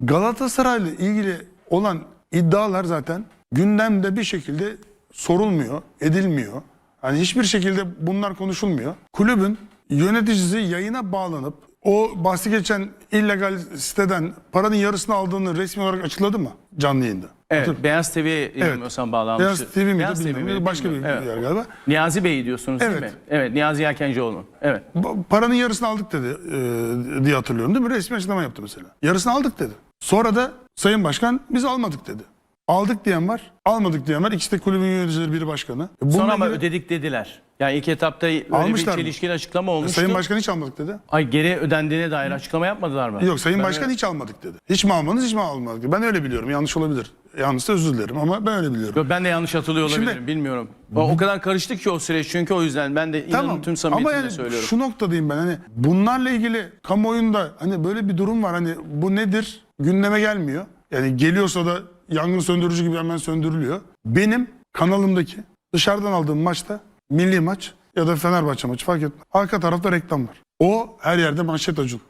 Galatasaray'la ilgili olan iddialar zaten gündemde bir şekilde sorulmuyor, edilmiyor. Hani hiçbir şekilde bunlar konuşulmuyor. Kulübün yöneticisi yayına bağlanıp o bahsi geçen illegal siteden paranın yarısını aldığını resmi olarak açıkladı mı canlı yayında? Evet, Hatır- Beyaz TV'ye yanılmıyorsam bağlanmıştı. Beyaz TV miydi Beyaz TV miydi, Başka bir bilmiyorum. yer Evet. galiba. Niyazi Bey diyorsunuz değil Evet. mi? Evet, Niyazi Yelkencioğlu. Evet. Paranın yarısını aldık dedi e, diye hatırlıyorum değil mi? Resmi açıklama yaptı mesela. Yarısını aldık dedi. Sonra da Sayın Başkan biz almadık dedi. Aldık diyen var, almadık diyen var. İkisi de kulübün yöneticileri, biri başkanı. E, bununla Sonra ama ilgili- ödedik dediler. Yani ilk etapta öyle Almışlar bir mı? çelişkili açıklama olmuştu. Sayın Başkan hiç almadık dedi. Ay geri ödendiğine dair açıklama yapmadılar mı? Yok Sayın Başkan hiç almadık dedi. Hiç mi almadınız hiç mi almadık. Ben öyle biliyorum. Yanlış olabilir. Yanlışsa özür dilerim ama ben öyle biliyorum. Yok, ben de yanlış hatırlıyor Şimdi- olabilirim bilmiyorum. O, o kadar karıştı ki o süreç çünkü o yüzden ben de inanın tüm ama samimiyetimle yani söylüyorum. şu noktadayım ben hani bunlarla ilgili kamuoyunda hani böyle bir durum var hani bu nedir gündeme gelmiyor. Yani geliyorsa da yangın söndürücü gibi hemen söndürülüyor. Benim kanalımdaki dışarıdan aldığım maçta milli maç ya da Fenerbahçe maçı fark etmez. Arka tarafta reklam var. O her yerde manşet acun.